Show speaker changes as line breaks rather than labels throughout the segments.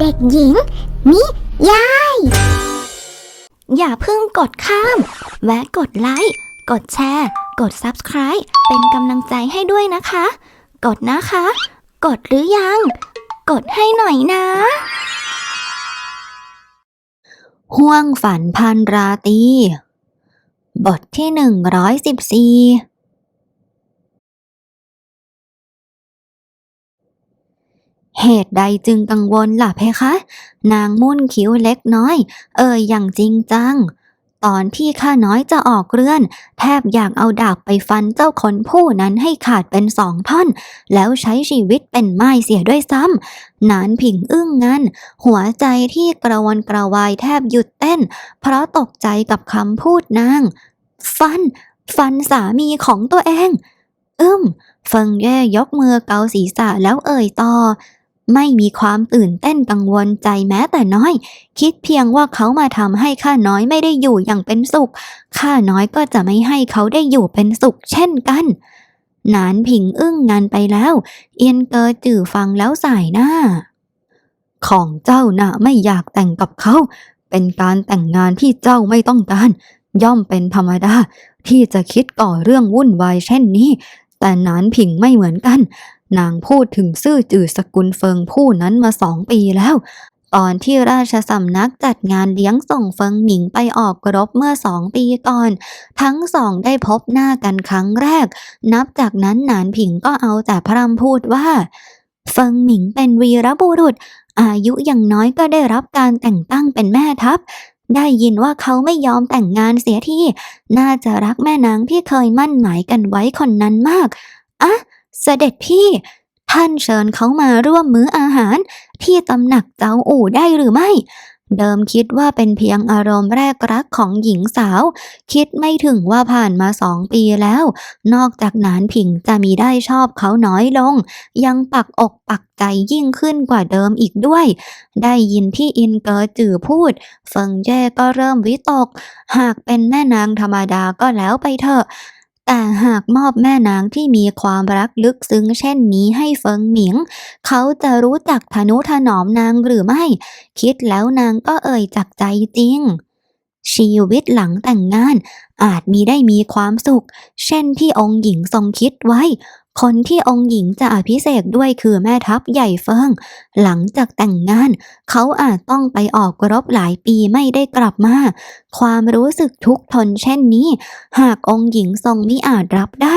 เด็กหญิง นิยาย
อย่าเพิ่งกดข้าม แวะกดไลค์ กดแชร์ กด Subscribe เป็นกำลังใจให้ด้วยนะคะ กดนะคะ กดหรือยัง กดให้หน่อยนะ ห่วงฝันพันราตีบทที่หนึ่งร้อยสิบสี่ เหตุใดจึงกังวลล่ะเพคะ นางมุ่นคิ้วเล็กน้อย เอ่ยอย่างจริงจัง ตอนที่ข้าน้อยจะออกเรือน แทบอยากเอาดาบไปฟันเจ้าคนผู้นั้นให้ขาดเป็นสองท่อน แล้วใช้ชีวิตเป็นไม้เสียด้วยซ้ำนานผิงอึ้งงันหัวใจที่กระวนกระวายแทบหยุดเต้น เพราะตกใจกับคำพูดนาง ฟัน ฟันสามีของตัวเอง อึ้มเฟิงแย่ยกมือเกาศีรษะแล้วเอ่ยต่อ ไม่มีความตื่นเต้นกังวลใจแม้แต่น้อย คิดเพียงว่าเขามาทำให้ข้าน้อยไม่ได้อยู่อย่างเป็นสุข ข้าน้อยก็จะไม่ให้เขาได้อยู่เป็นสุขเช่นกัน นานผิงอึ้งงานไปแล้ว เอียนเกอจื่อฟังแล้วสายหน้า ของเจ้าน่ะไม่อยากแต่งกับเขา เป็นการแต่งงานที่เจ้าไม่ต้องการ ย่อมเป็นธรรมดาที่จะคิดก่อเรื่องวุ่นวายเช่นนี้แต่นานผิงไม่เหมือนกัน นางพูดถึงซื่อจือสกุลเฟิงผู้นั้นมาสองปีแล้ว ตอนที่ราชสำนักจัดงานเลี้ยงส่งเฟิงหมิงไปออกรบเมื่อสองปีก่อน ทั้งสองได้พบหน้ากันครั้งแรก นับจากนั้นหนานผิงก็เอาแต่พร่ำพูดว่าเฟิงหมิงเป็นวีรบุรุษ อายุอย่างน้อยก็ได้รับการแต่งตั้งเป็นแม่ทัพ ได้ยินว่าเขาไม่ยอมแต่งงานเสียทีน่าจะรักแม่นางที่เคยมั่นหมายกันไว้คนนั้นมาก อะ เสด็จพี่ ท่านเชิญเขามาร่วมมื้ออาหาร ที่ตำหนักเจ้าอู่ได้หรือไม่ เดิมคิดว่าเป็นเพียงอารมณ์แรกรักของหญิงสาว คิดไม่ถึงว่าผ่านมาสองปีแล้ว นอกจากนานผิงจะมีได้ชอบเขาน้อยลง ยังปักอกปักใจยิ่งขึ้นกว่าเดิมอีกด้วย ได้ยินที่อินเกอจือพูด เฟิงแย่ก็เริ่มวิตก หากเป็นแม่นางธรรมดาก็แล้วไปเถอะ แต่หากมอบแม่นางที่มีความรักลึกซึ้งเช่นนี้ให้เฟิงหมิง เขาจะรู้จักทนุถนอมนางหรือไม่ คิดแล้วนางก็เอ่ยจากใจจริง ชีวิตหลังแต่งงานอาจมีได้มีความสุข เช่นที่องค์หญิงทรงคิดไว้ คนที่องค์หญิงจะอภิเษกด้วยคือแม่ทัพใหญ่เฟิง หลังจากแต่งงาน เขาอาจต้องไปออกรบหลายปีไม่ได้กลับมา ความรู้สึกทุกข์ทนเช่นนี้ หากองค์หญิงทรงมิอาจรับได้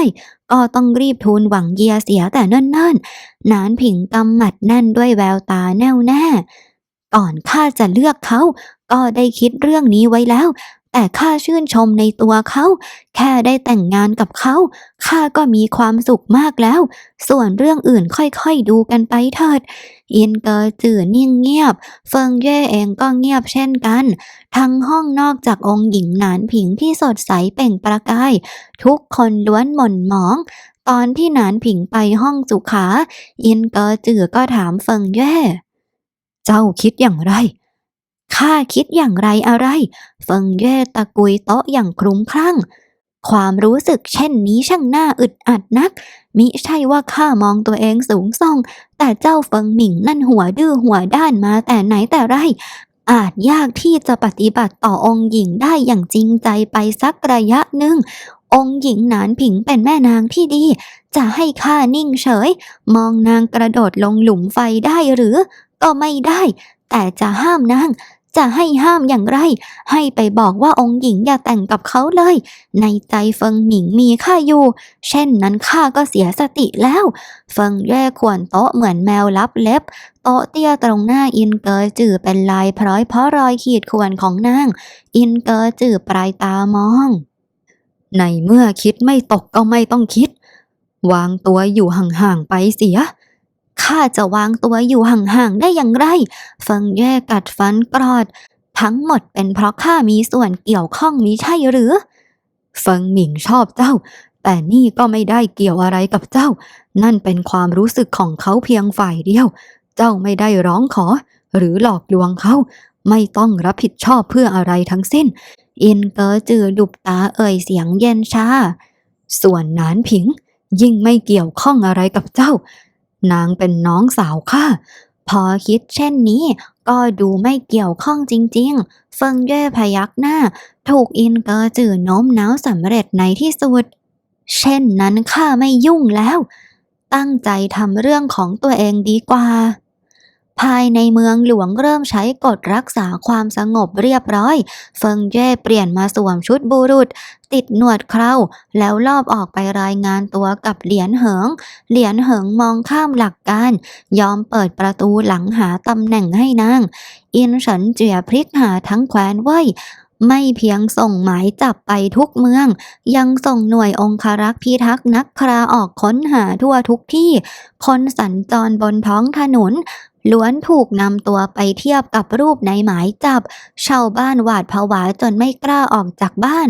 ก็ต้องรีบทูลหวังเยียเสียแต่เนิ่นๆ นานผิงกำหมัดแน่นด้วยแววตาแน่วแน่ ก่อนข้าจะเลือกเขา ก็ได้คิดเรื่องนี้ไว้แล้ว แต่ข้าชื่นชมในตัวเขา แค่ได้แต่งงานกับเขาข้าก็มีความสุขมากแล้ว ส่วนเรื่องอื่นค่อยๆดูกันไปเถิดอินเกอร์จื่อนิ่งเงียบ เฟิงเย่เองก็เงียบเช่นกัน ทั้งห้องนอกจากองค์หญิงหนานผิงที่สดใสเป่งประกาย ทุกคนล้วนหม่นหมอง ตอนที่หนานผิงไปห้องสุขาอินเกอร์จื่อก็ถามเฟิงเย่เจ้าคิดอย่างไร ข้าคิดอย่างไรอะไร เฟิงเย่ตะกุยโต๊ะอย่างคลุ้มคลั่ง ความรู้สึกเช่นนี้ช่างน่าอึดอัดนัก มิใช่ว่าข้ามองตัวเองสูงส่ง แต่เจ้าเฟิงหมิงนั่นหัวดื้อหัวด้านมาแต่ไหนแต่ไร อาจยากที่จะปฏิบัติต่อองค์หญิงได้อย่างจริงใจไปสักระยะหนึ่งองค์หญิงหนานผิงเป็นแม่นางที่ดี จะให้ข้านิ่งเฉย มองนางกระโดดลงหลุมไฟได้หรือ ก็ไม่ได้ แต่จะห้ามนาง จะให้ห้ามอย่างไร ให้ไปบอกว่าองค์หญิงอย่าแต่งกับเขาเลย ในใจเฟิงหมิงมีข้าอยู่ เช่นนั้นข้าก็เสียสติแล้ว เฟิงแย่ขวนโต๊ะเหมือนแมวลับเล็บ โต๊ะเตี้ยตรงหน้าอินเกอจื่อเป็นลายพร้อยเพราะรอยขีดข่วนของนาง อินเกอจื่อปลายตามอง ในเมื่อคิดไม่ตกก็ไม่ต้องคิด วางตัวอยู่ห่างๆไปเสีย ข้าจะวางตัวอยู่ห่างๆได้อย่างไร เฟิงแย่กัดฟันกรอด ทั้งหมดเป็นเพราะข้ามีส่วนเกี่ยวข้องมิใช่หรือ เฟิงหมิงชอบเจ้า แต่นี่ก็ไม่ได้เกี่ยวอะไรกับเจ้า นั่นเป็นความรู้สึกของเขาเพียงฝ่ายเดียว เจ้าไม่ได้ร้องขอ หรือหลอกลวงเขา ไม่ต้องรับผิดชอบเพื่ออะไรทั้งสิ้น อินเกอจือดุบตาเอ่ยเสียงเย็นชาส่วนนานผิงยิ่งไม่เกี่ยวข้องอะไรกับเจ้า นางเป็นน้องสาวข้าพอคิดเช่นนี้ ก็ดูไม่เกี่ยวข้องจริงๆ เฟิงเย่พยักหน้า ถูกอินเกอร์จื่อโน้มน้าวสำเร็จในที่สุด เช่นนั้นข้าไม่ยุ่งแล้ว ตั้งใจทำเรื่องของตัวเองดีกว่า ภายในเมืองหลวงเริ่มใช้กฎรักษาความสงบเรียบร้อย เฟิงเย่เปลี่ยนมาสวมชุดบุรุษ ติดหนวดเคราแล้วลอบออกไปรายงานตัวกับเหรียญเหิง เหรียญเหิงมองข้ามหลักการ ยอมเปิดประตูหลังหาตำแหน่งให้นาง อินฉินเจียพลิกหาทั้งแคว้นเว่ยไม่เพียงส่งหมายจับไปทุกเมือง ยังส่งหน่วยองคารักษ์พิทักษ์นักคราออกค้นหาทั่วทุกที่ คนสัญจรบนท้องถนน ล้วนถูกนำตัวไปเทียบกับรูปในหมายจับ ชาวบ้านหวาดผวาจนไม่กล้าออกจากบ้าน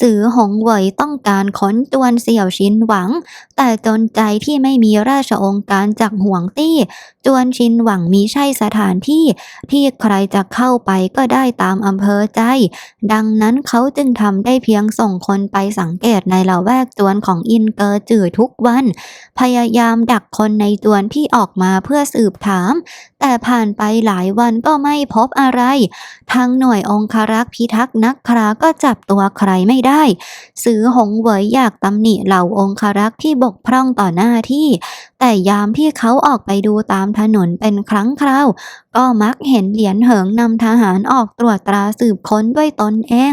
สือหงเหวยต้องการค้นจวนเสี่ยวชินหวัง แต่จนใจที่ไม่มีราชองค์การจากห่วงตี้ จวนชินหวังมีใช่สถานที่ ที่ใครจะเข้าไปก็ได้ตามอำเภอใจ ดังนั้นเขาจึงทำได้เพียงส่งคนไปสังเกตในละแวกจวนของอินเกอร์จื่อทุกวัน พยายามดักคนในจวนที่ออกมาเพื่อสืบถาม แต่ผ่านไปหลายวันก็ไม่พบอะไรทั้งหน่วยองคารักษ์พิทักษ์นักคราก็จับตัวใครไม่ได้ ซือหงเหวยอยากตำหนิเหล่าองคารักษ์ที่บกพร่องต่อหน้าที่ แต่ยามที่เขาออกไปดูตามถนนเป็นครั้งคราว ก็มักเห็นเหรียญเหิงนำทหารออกตรวจตราสืบค้นด้วยตนเอง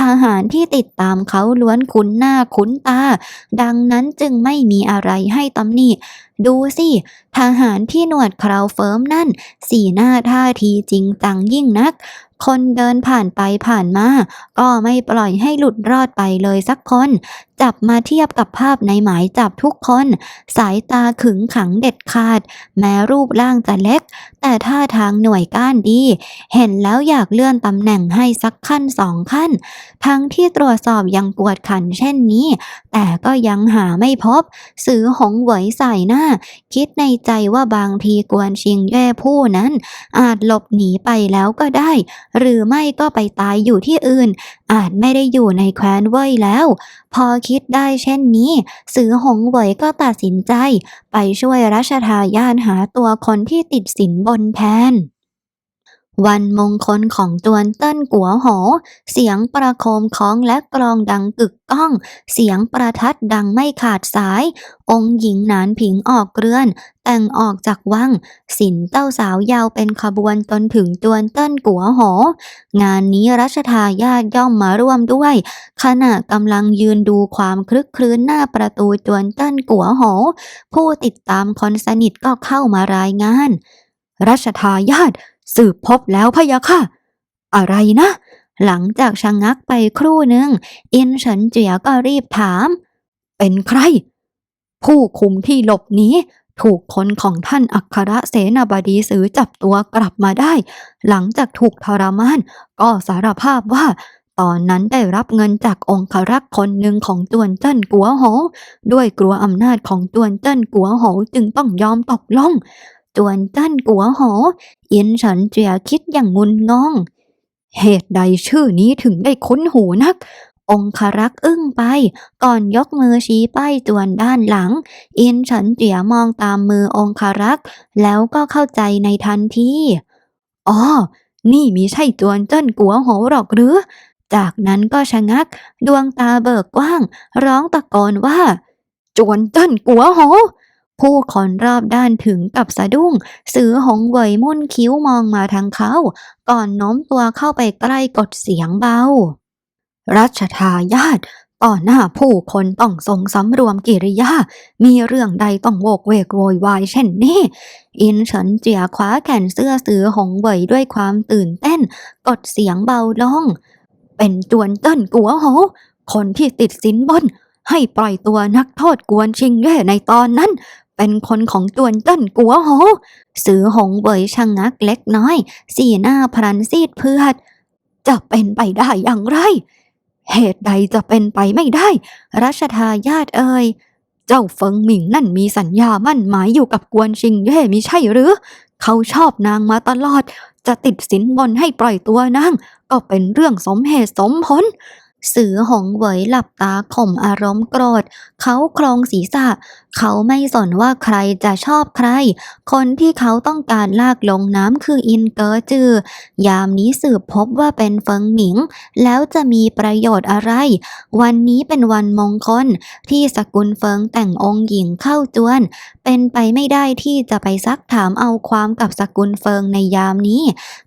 ทหารที่ติดตามเขาล้วนคุ้นหน้าคุ้นตา ดังนั้นจึงไม่มีอะไรให้ตำหนิดูสิ ทหารที่หนวดเคราวเฟิร์มนั่น สีหน้าท่าทีจริงจังยิ่งนัก คนเดินผ่านไปผ่านมา ก็ไม่ปล่อยให้หลุดรอดไปเลยสักคนจับมาเทียบกับภาพในหมายจับทุกคน สายตาขึงขังเด็ดขาด แม้รูปร่างจะเล็ก แต่ท่าทางหน่วยก้านดี เห็นแล้วอยากเลื่อนตำแหน่งให้สักขั้นสองขั้น ทั้งที่ตรวจสอบยังกวดขันเช่นนี้ แต่ก็ยังหาไม่พบ สือหงเหวยใส่หน้า คิดในใจว่าบางทีกวนชิงแย่ผู้นั้น อาจหลบหนีไปแล้วก็ได้ หรือไม่ก็ไปตายอยู่ที่อื่น อาจไม่ได้อยู่ในแคว้นเว่ยแล้ว พอคิดได้เช่นนี้ สือหงเหวยก็ตัดสินใจ ไปช่วยรัชทายาทหาตัวคนที่ติดสินบนแทน วันมงคลของจวนเติ้นกัวโห เสียงประโคมคล้องและกลองดังกึกก้อง เสียงประทัดดังไม่ขาดสาย องค์หญิงหนานผิงออกเรือน แต่งออกจากวัง สินเต้าสาวยาวเป็นขบวนจนถึงจวนเติ้นกัวโห งานนี้รัชทายาทย่อมมาร่วมด้วย ขณะกำลังยืนดูความคลึกคลื้นหน้าประตูจวนเติ้นกัวโห ผู้ติดตามคนสนิทก็เข้ามารายงาน รัชทายาทสืบพบแล้วพะยะค่ะ อะไรนะ หลังจากชะงักไปครู่หนึ่งอินเฉินเจียก็รีบถาม เป็นใคร ผู้คุมที่หลบหนีถูกคนของท่านอัครเสนาบดีสือจับตัวกลับมาได้ หลังจากถูกทรมาน ก็สารภาพว่า ตอนนั้นได้รับเงินจากองครักษ์คนหนึ่งของจวนเจิ้นกัวโหด้วยกลัวอำนาจของจวนเจิ้นกัวโหจึงต้องยอมตกลง จวนเจิ้นกัวโหอินฉินเจียคิดอย่างงุนงงเหตุใดชื่อนี้ถึงได้คุ้นหูนัก องครักษ์อึ้งไป ก่อนยกมือชี้ป้ายจวนด้านหลังอินฉินเจียมองตามมือองครักษ์แล้วก็เข้าใจในทันทีอ๋อนี่มีใช่จวนเจิ้นกัวโหหรอกหรือ จากนั้นก็ชะงัก ดวงตาเบิกกว้าง ร้องตะโกนว่า จวนเจิ้นกัวโห ผู้คนรอบด้านถึงกับสะดุ้ง สือหงเวยมุ่นคิ้วมองมาทางเขา ก่อนโน้มตัวเข้าไปใกล้กดเสียงเบา รัชทายาทต่อหน้าผู้คนต้องทรงสำรวมกิริยา มีเรื่องใดต้องโวกเวกโวยวายเช่นนี้ อินเฉินเจียคว้าแขนเสื้อสือหงเวยด้วยความตื่นเต้น กดเสียงเบาลง เป็นจวนเติ้นกัวโห คนที่ติดสินบนให้ปล่อยตัวนักโทษกวนชิงเย่ในตอนนั้น เป็นคนของจวนเติ้นกัวโหสือหงเหวยชะงักเล็กน้อย สีหน้าพรันซีดเพือดจะเป็นไปได้อย่างไร เหตุใดจะเป็นไปไม่ได้ รัชทายาทเอ่ยเจ้าเฟิงหมิงนั่นมีสัญญามั่นหมายอยู่กับกวนชิงเย่มิใช่หรือ เขาชอบนางมาตลอด จะติดสินบนให้ปล่อยตัวนางก็เป็นเรื่องสมเหตุสมผล สือหงเหวยหลับตาข่มอารมณ์โกรธ เขาโครงศีรษะ เขาไม่สนว่าใครจะชอบใคร คนที่เขาต้องการลากลงน้ำคืออินเกอร์จือ ยามนี้สืบพบว่าเป็นเฟิงหมิง แล้วจะมีประโยชน์อะไร วันนี้เป็นวันมงคล ที่สกุลเฟิงแต่งองค์หญิงเข้าจวน เป็นไปไม่ได้ที่จะไปซักถามเอาความกับสกุลเฟิงในยามนี้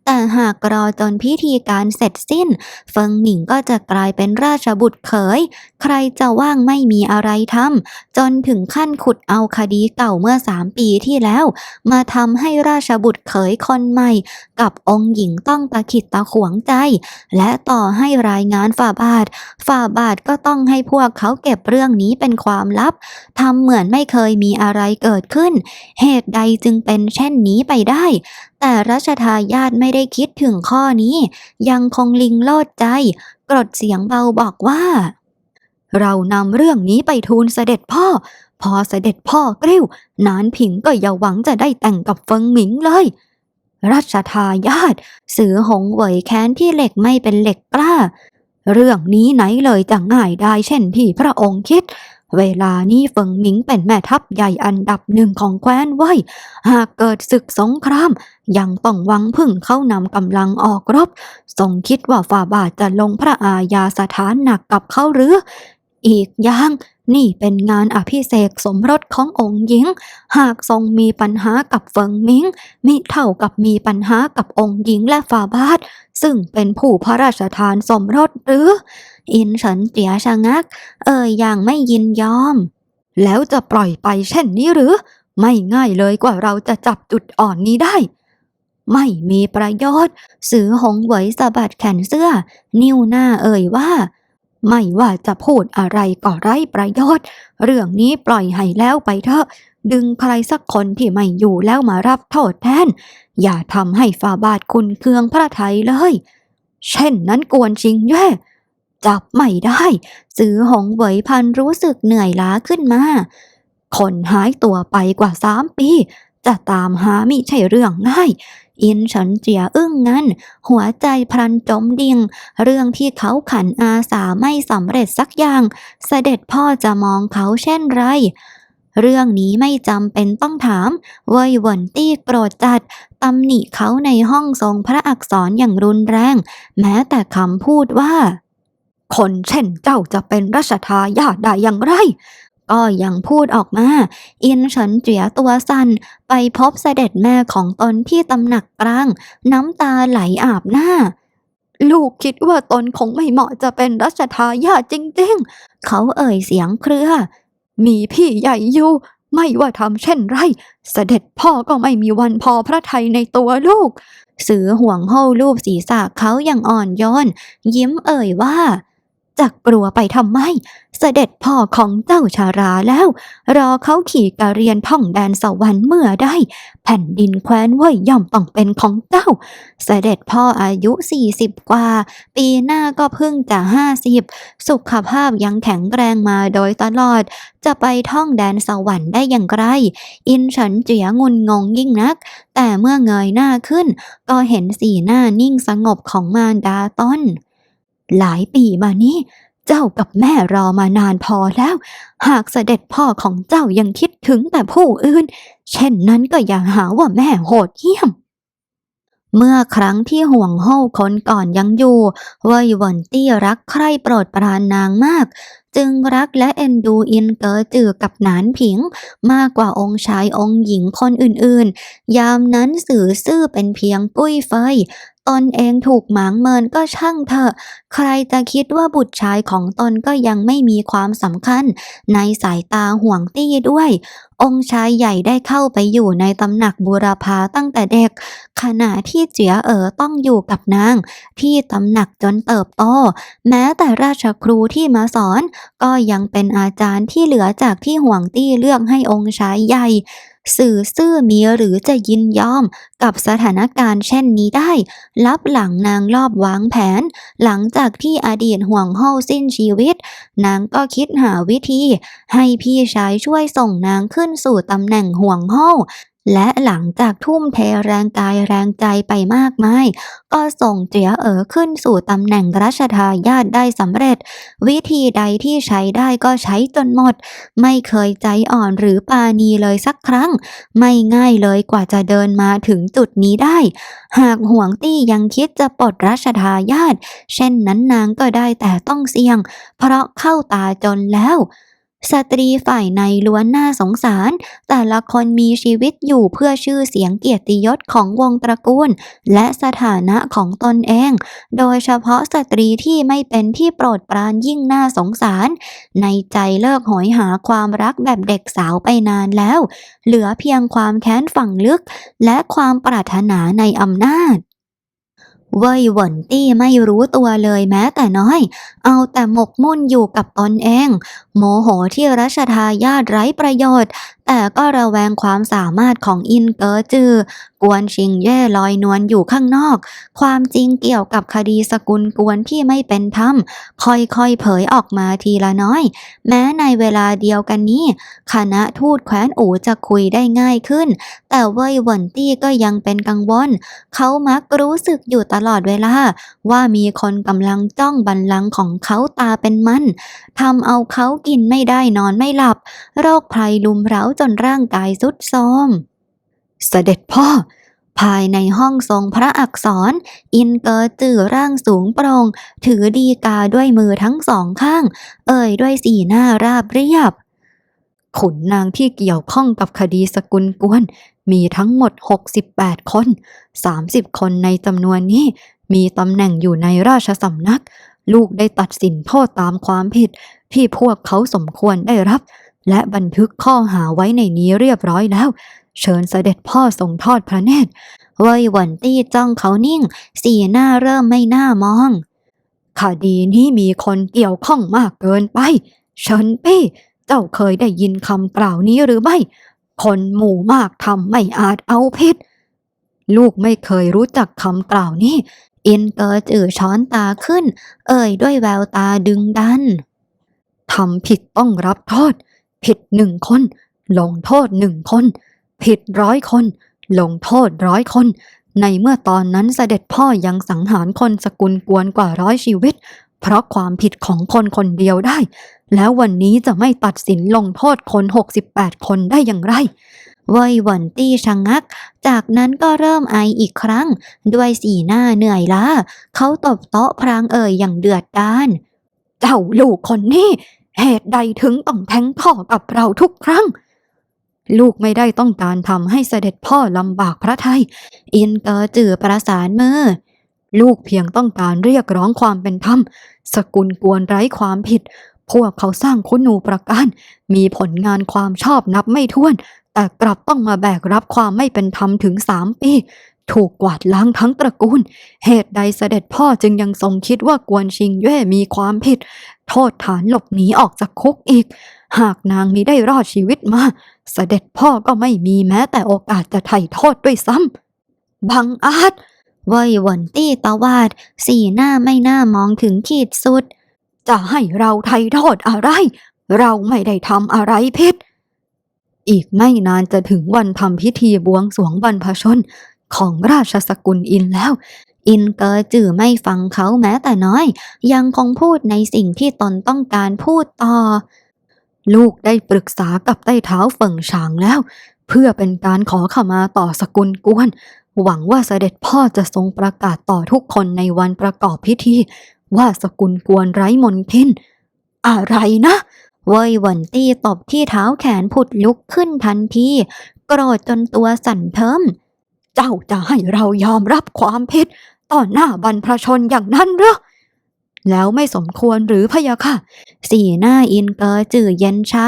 แต่หากรอจนพิธีการเสร็จสิ้น เฟิงหมิงก็จะกลายเป็นเป็นราชบุตรเขย ใครจะว่างไม่มีอะไรทำจนถึงขั้นขุดเอาคดีเก่าเมื่อสามปีที่แล้ว มาทำให้ราชบุตรเขยคนใหม่ กับองค์หญิงต้องตะขิดตะขวงใจ และต่อให้รายงานฝ่าบาท ฝ่าบาทก็ต้องให้พวกเขาเก็บเรื่องนี้เป็นความลับทำเหมือนไม่เคยมีอะไรเกิดขึ้น เหตุใดจึงเป็นเช่นนี้ไปได้แต่รัชทายาทไม่ได้คิดถึงข้อนี้ ยังคงลิงโลดใจ กรดเสียงเบาบอกว่า เรานำเรื่องนี้ไปทูลเสด็จพ่อ พอเสด็จพ่อกริ้วนานผิงก็อย่าหวังจะได้แต่งกับเฟิงหมิงเลยรัชทายาทสือหงเหวยแค้นที่เหล็กไม่เป็นเหล็กกล้า เรื่องนี้ไหนเลยจะง่ายได้เช่นที่พระองค์คิด เวลานี้เฟิงหมิงเป็นแม่ทัพใหญ่อันดับหนึ่งของแคว้นเว่ยหากเกิดศึกสงคราม ยังต้องหวังพึ่งเข้านำกำลังออกรบทรงคิดว่าฝ่าบาทจะลงพระอาญาสถานหนักกับเขาหรือ อีกอย่าง นี่เป็นงานอภิเษกสมรสขององค์หญิง หากทรงมีปัญหากับเฟิงมิงมิเท่ากับมีปัญหากับองค์หญิงและฝาบาทซึ่งเป็นผู้พระราชทานสมรสหรือ อินเฉินเจียชะงัก เอ่ยอย่างไม่ยินยอม แล้วจะปล่อยไปเช่นนี้หรือ ไม่ง่ายเลยกว่าเราจะจับจุดอ่อนนี้ได้ไม่มีประโยชน์ สือหงเหวยสะบัดแขนเสื้อ นิ้วหน้าเอ่ยว่า ไม่ว่าจะพูดอะไรก็ไร้ประโยชน์ เรื่องนี้ปล่อยให้แล้วไปเถอะ ดึงใครสักคนที่ไม่อยู่แล้วมารับโทษแทน อย่าทำให้ฟาบาทคุณเคืองพระไทยเลย เช่นนั้นกวนชิงแย่จับไม่ได้ สือหงเวยพันรู้สึกเหนื่อยล้าขึ้นมา คนหายตัวไปกว่าสามปี จะตามหามิใช่เรื่องง่าย อินฉินเจียอึ้งงั้นหัวใจพลันจมดิ่ง เรื่องที่เขาขันอาสาไม่สำเร็จสักอย่าง เสด็จพ่อจะมองเขาเช่นไรเรื่องนี้ไม่จำเป็นต้องถาม เว่ยหวนตี้โกรธจัดตำหนิเขาในห้องทรงพระอักษรอย่างรุนแรง แม้แต่คำพูดว่า คนเช่นเจ้าจะเป็นรัชทายาทได้อย่างไร ก็ยังพูดออกมา อินเฉินเจียตัวสัน่นไปพบเสด็จแม่ของตนที่ตำหนักกลาง น้ำตาไหลอาบหน้า ลูกคิดว่าตนคงไม่เหมาะจะเป็นรัชทายาทจริงๆ เขาเอ่ยเสียงเครือ มีพี่ใหญ่อยู่ ไม่ว่าทำเช่นไร เสด็จพ่อก็ไม่มีวันพอพระทัยในตัวลูก สือห่วงโห่รูปศีรษะเขาอย่างอ่อนโยนยิ้มเอ่ยว่า จะกลัวไปทำไม เสด็จพ่อของเจ้าชาราแล้ว รอเขาขี่กะเรียนท่องแดนสวรรค์เมื่อได้ แผ่นดินแคว้นเว่ยย่อมต้องเป็นของเจ้า เสด็จพ่ออายุ 40 กว่า ปีหน้าก็เพิ่งจะ50 สุขภาพยังแข็งแรงมาโดยตลอด จะไปท่องแดนสวรรค์ได้อย่างไร อินฉันเจียงุนงงยิ่งนัก แต่เมื่อเงยหน้าขึ้น ก็เห็นสีหน้านิ่งสงบของมารดาต้น หลายปีมานี้เจ้ากับแม่รอมานานพอแล้ว หากเสด็จพ่อของเจ้ายังคิดถึงแต่ผู้อื่น เช่นนั้นก็อย่าหาว่าแม่โหดเหี้ยม เมื่อครั้งที่ห่วงโห่คนก่อนยังอยู่เว่ยหวนตี้รักใคร่โปรดปรานนางมาก จึงรักและเอ็นดูอินเกอจือกับหนานผิง มากกว่าองค์ชายองค์หญิงคนอื่นๆ ยามนั้นสื่อซื่อเป็นเพียงกุ้ยเฟย ตนเองถูกหมางเมินก็ช่างเถอะ ใครจะคิดว่าบุตรชายของตนก็ยังไม่มีความสำคัญ ในสายตาห่วงตี้ด้วย องค์ชายใหญ่ได้เข้าไปอยู่ในตำหนักบูรพาตั้งแต่เด็ก ขณะที่เจียเอ๋อต้องอยู่กับนาง ที่ตำหนักจนเติบโต แม้แต่ราชครูที่มาสอน ก็ยังเป็นอาจารย์ที่เหลือจากที่ห่วงตี้เลือกให้องค์ชายใหญ่ สื่อซื่อมีหรือจะยินยอมกับสถานการณ์เช่นนี้ได้ รับหลังนางรอบวางแผน หลังจากที่อดีตห่วงโฮสิ้นชีวิต นางก็คิดหาวิธี ให้พี่ชายช่วยส่งนางขึ้นสู่ตำแหน่งห่วงโฮ และหลังจากทุ่มเทแรงกายแรงใจไปมากมาย ก็ส่งเจียเอ๋อขึ้นสู่ตำแหน่งรัชทายาทได้สำเร็จ วิธีใดที่ใช้ได้ก็ใช้จนหมด ไม่เคยใจอ่อนหรือปาณีเลยสักครั้ง ไม่ง่ายเลยกว่าจะเดินมาถึงจุดนี้ได้ หากห่วงตี้ยังคิดจะปลดรัชทายาทเช่นนั้นนางก็ได้แต่ต้องเสี่ยง เพราะเข้าตาจนแล้ว สตรีฝ่ายในล้วนน่าสงสาร แต่ละคนมีชีวิตอยู่เพื่อชื่อเสียงเกียรติยศของวงตระกูล และสถานะของตนเอง โดยเฉพาะสตรีที่ไม่เป็นที่โปรดปรานยิ่งน่าสงสาร ในใจเลิกโหยหาความรักแบบเด็กสาวไปนานแล้ว เหลือเพียงความแค้นฝังลึก และความปรารถนาในอำนาจเว่ยหวนตี้ไม่รู้ตัวเลยแม้แต่น้อย เอาแต่หมกมุ่นอยู่กับตนเอง โมโหที่รัชทายาทไร้ประโยชน์ แต่ก็ระแวงความสามารถของอินเกอจือกวนชิงเย่ลอยนวลอยู่ข้างนอก ความจริงเกี่ยวกับคดีสกุลกวนที่ไม่เป็นธรรม ค่อยๆเผยออกมาทีละน้อย แม้ในเวลาเดียวกันนี้ คณะทูตแคว้นอู่จะคุยได้ง่ายขึ้น แต่เว่ยหวนตี้ก็ยังเป็นกังวล เขามักรู้สึกอยู่ตลอดเวลา ว่ามีคนกำลังจ้องบัลลังก์ของเขาตาเป็นมันทำเอาเขากินไม่ได้นอนไม่หลับ โรคภัยลุมเร้าจนร่างกายสุดโทรมเสด็จพ่อ ภายในห้องทรงพระอักษร อินเกอร์จือร่างสูงโปร่งถือดีกาด้วยมือทั้งสองข้าง เอ่ยด้วยสีหน้าราบเรียบ ขุนนางที่เกี่ยวข้องกับคดีสกุลกวน มีทั้งหมด 68 คน 30 คนในจำนวนนี้มีตำแหน่งอยู่ในราชสำนัก ลูกได้ตัดสินโทษตามความผิดที่พวกเขาสมควรได้รับ และบันทึกข้อหาไว้ในนี้เรียบร้อยแล้ว เชิญเสด็จพ่อทรงทอดพระเนตรเว่ยหวันตี้จ้องเขานิ่ง สีหน้าเริ่มไม่น่ามอง คดีนี้มีคนเกี่ยวข้องมากเกินไปเฉินปี้ เจ้าเคยได้ยินคำกล่าวนี้หรือไม่ คนหมู่มากทำไม่อาจเอาผิดลูกไม่เคยรู้จักคำกล่าวนี้ อินเกอร์จือช้อนตาขึ้น เอ่ยด้วยแววตาดึงดันทำผิดต้องรับโทษ ผิดหนึ่งคน ลงโทษหนึ่งคน ผิดร้อยคน ลงโทษร้อยคน ในเมื่อตอนนั้นเสด็จพ่อยังสังหารคนสกุลกวนกว่าร้อยชีวิต เพราะความผิดของคนคนเดียวได้ แล้ววันนี้จะไม่ตัดสินลงโทษคน 68 คนได้อย่างไร ว่ยหวันตี้ชะงงัก จากนั้นก็เริ่มไออีกครั้ง ด้วยสีหน้าเหนื่อยล้าเขาตบโต๊ะพรางเอ่ยอย่างเดือดดาลเจ้าลูกคนนี้ เหตุใดถึงต้องแทงพ่อกับเราทุกครั้ง ลูกไม่ได้ต้องการทำให้เสด็จพ่อลำบากพระทัยอินเกอร์จือประสานมือลูกเพียงต้องการเรียกร้องความเป็นธรรม สกุลกวนไร้ความผิด พวกเขาสร้างคุณูประการ มีผลงานความชอบนับไม่ถ้วน แต่กลับต้องมาแบกรับความไม่เป็นธรรมถึงสามปี ถูกกวาดล้างทั้งตระกูล เหตุใดเสด็จพ่อจึงยังทรงคิดว่ากวนชิงเย่มีความผิด โทษฐานหลบหนีออกจากคุกอีก หากนางมิได้รอดชีวิตมา เสด็จพ่อก็ไม่มีแม้แต่โอกาสจะไถ่โทษด้วยซ้ำบังอาจเว่ยหวนตี้ตวาด สีหน้าไม่น่ามองถึงขีดสุด จะให้เราไถ่โทษอะไร เราไม่ได้ทำอะไรผิด อีกไม่นานจะถึงวันทำพิธีบวงสรวงบรรพชนของราชสกุลอินแล้ว อินเกอร์จือไม่ฟังเขาแม้แต่น้อย ยังคงพูดในสิ่งที่ตนต้องการพูดต่อ ลูกได้ปรึกษากับใต้เท้าเฟิงฉางแล้ว เพื่อเป็นการขอขมาต่อสกุลกวน หวังว่าเสด็จพ่อจะทรงประกาศต่อทุกคนในวันประกอบพิธี ว่าสกุลกวนไร้มนทินอะไรนะ เว่ยหวันตี้ตบที่เท้าแขนผุดลุกขึ้นทันที โกรธจนตัวสั่นเทิม เจ้าจะให้เรายอมรับความผิด ต่อหน้าบรรพชนอย่างนั้นหรอแล้วไม่สมควรหรือพะยะค่ะ สีหน้าอินเกอร์จือเย็นชา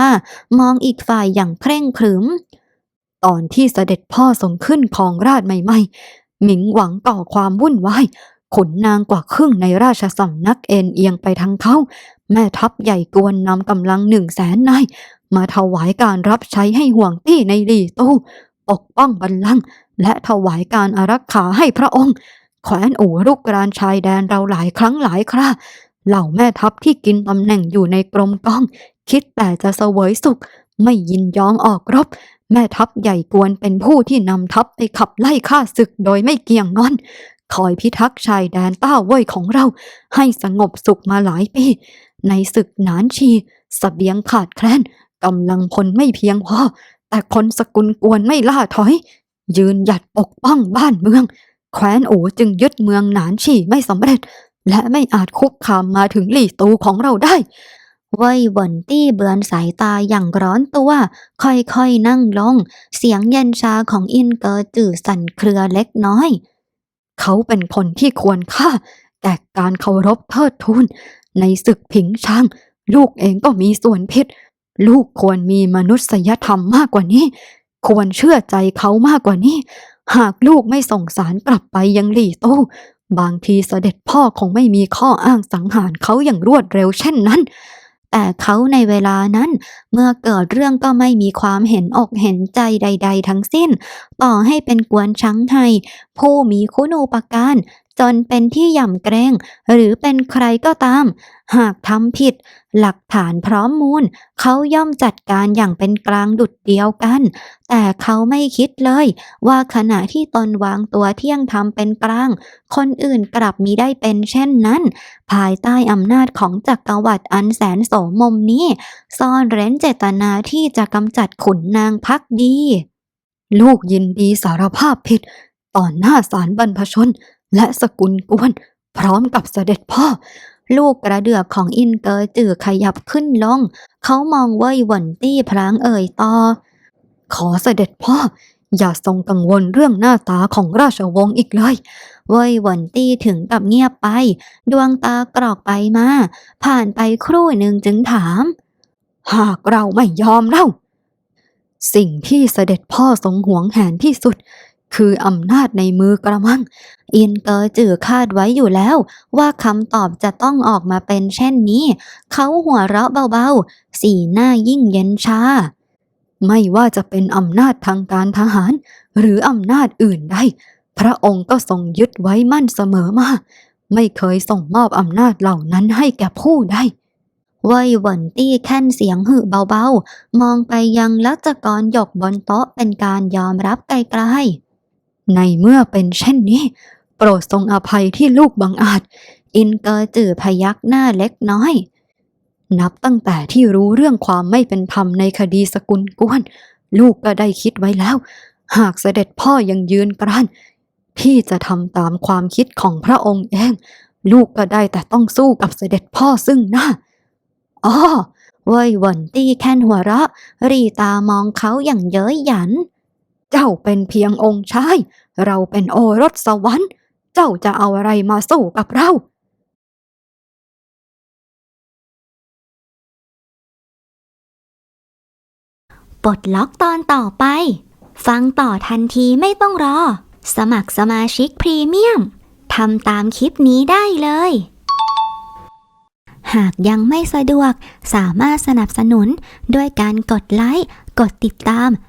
มองอีกฝ่ายอย่างเคร่งขรึม ตอนที่เสด็จพ่อทรงขึ้นของราชใหม่ๆ หมิงหวังก่อความวุ่นวายขุนนางกว่าครึ่งในราชสำนักเอ็นเอียงไปทางเขา แม่ทัพใหญ่กวนนำกำลังหนึ่งแสนนายมาถวายการรับใช้ให้ห่วงตี้ในลีตู้ปกป้องบัลลังก์และถวายการอารักขาให้พระองค์ แขวนอู่รุกรานชายแดนเราหลายครั้งหลายคราเหล่าแม่ทัพที่กินตำแหน่งอยู่ในกรมกอง คิดแต่จะเสวยสุข ไม่ยินยอมออกรบ
แม่ทัพใหญ่กวนเป็นผู้ที่นำทัพไปขับไล่ข้าศึกโดยไม่เกี่ยงงอน คอยพิทักษ์ชายแดนต้าเว่ยของเรา ให้สงบสุขมาหลายปี ในศึกหนานชีสเสบียงขาดแคลนกำลังพลไม่เพียงพอ แต่คนสกุลกวนไม่ล่าถอย ยืนหยัดปกป้องบ้านเมือง แคว้นโอจึงยึดเมืองหนานชีไม่สำเร็จ และไม่อาจคุกคามมาถึงหลี่ตูของเราได้
เว่ยหวนตี้เบือนสายตาอย่างร้อนตัว ค่อยๆนั่งลง เสียงเย็นชาของอินเกอร์จื่อสั่นเครือเล็กน้อย
เขาเป็นคนที่ควรค่าแต่การเคารพเทิดทูน ในศึกผิงช่าง ลูกเองก็มีส่วนผิด ลูกควรมีมนุษยธรรมมากกว่านี้ ควรเชื่อใจเขามากกว่านี้ หากลูกไม่ส่งสารกลับไปยังหลี่โต้บางทีเสด็จพ่อคงไม่มีข้ออ้างสังหารเขาอย่างรวดเร็วเช่นนั้น
แต่เขาในเวลานั้น เมื่อเกิดเรื่องก็ไม่มีความเห็นอกเห็นใจใด ๆ ทั้งสิ้น ต่อให้เป็นกวนช้างไทยผู้มีคุณูปการจนเป็นที่ย่ำเกรงหรือเป็นใครก็ตาม หากทำผิด หลักฐานพร้อมมูล เขาย่อมจัดการอย่างเป็นกลางดุดเดียวกัน แต่เขาไม่คิดเลย ว่าขณะที่ตนวางตัวเที่ยงธรรมเป็นกลาง คนอื่นกลับมีได้เป็นเช่นนั้น ภายใต้อำนาจของจักรวรรดิอันแสนโสมมนี้ ซ่อนเร้นเจตนาที่จะกำจัดขุนนางพักดี
ลูกยินดีสารภาพผิด ต่อหน้าศาลบรรพชน และสกุลกวน พร้อมกับเสด็จพ่อ
ลูกกระเดือกของอินเกอร์จือขยับขึ้นลง เขามองเว่ยหวนตี้พลางเอ่ยต่อ
ขอเสด็จพ่อ อย่าทรงกังวลเรื่องหน้าตาของราชวงศ์อีกเลย
เว่ยหวนตี้ถึงกับเงียบไป ดวงตากรอกไปมา ผ่านไปครู่หนึ่งจึงถาม
หากเราไม่ยอมเล่าสิ่งที่เสด็จพ่อทรงหวงแหนที่สุด คืออำนาจในมือกระมัง
อินเกอร์จือคาดไว้อยู่แล้ว ว่าคำตอบจะต้องออกมาเป็นเช่นนี้ เขาหัวเราะเบาๆ สีหน้ายิ่งเย็นชา
ไม่ว่าจะเป็นอำนาจทางการทหาร หรืออำนาจอื่นใดพระองค์ก็ทรงยึดไว้มั่นเสมอมา ไม่เคยส่งมอบอำนาจเหล่านั้นให้แก่ผู้ใด
เว่ยหวนตี้แค่นเสียงหือเบาๆ มองไปยังลัจกรหยกบนโต๊ะเป็นการยอมรับไกล
ในเมื่อเป็นเช่นนี้ โปรดทรงอภัยที่ลูกบังอาจ
อินเกอร์จือพยักหน้าเล็กน้อย
นับตั้งแต่ที่รู้เรื่องความไม่เป็นธรรมในคดีสกุลกวน ลูกก็ได้คิดไว้แล้ว หากเสด็จพ่อยังยืนกรานที่จะทำตามความคิดของพระองค์เอง ลูกก็ได้แต่ต้องสู้กับเสด็จพ่อซึ่งหน้าอ้อ
เว่ยหวนตี้แค่นหัวเราะ รีตามองเขาอย่างเย้ยหยัน
เจ้าเป็นเพียงองค์ชาย เราเป็นโอรสสวรรค์ เจ้าจะเอาอะไรมาสู้กับเรา
ปลดล็อกตอนต่อไป ฟังต่อทันทีไม่ต้องรอ สมัครสมาชิกพรีเมียมทำตามคลิปนี้ได้เลย หากยังไม่สะดวกสามารถสนับสนุนด้วยการกดไลค์ กดติดตาม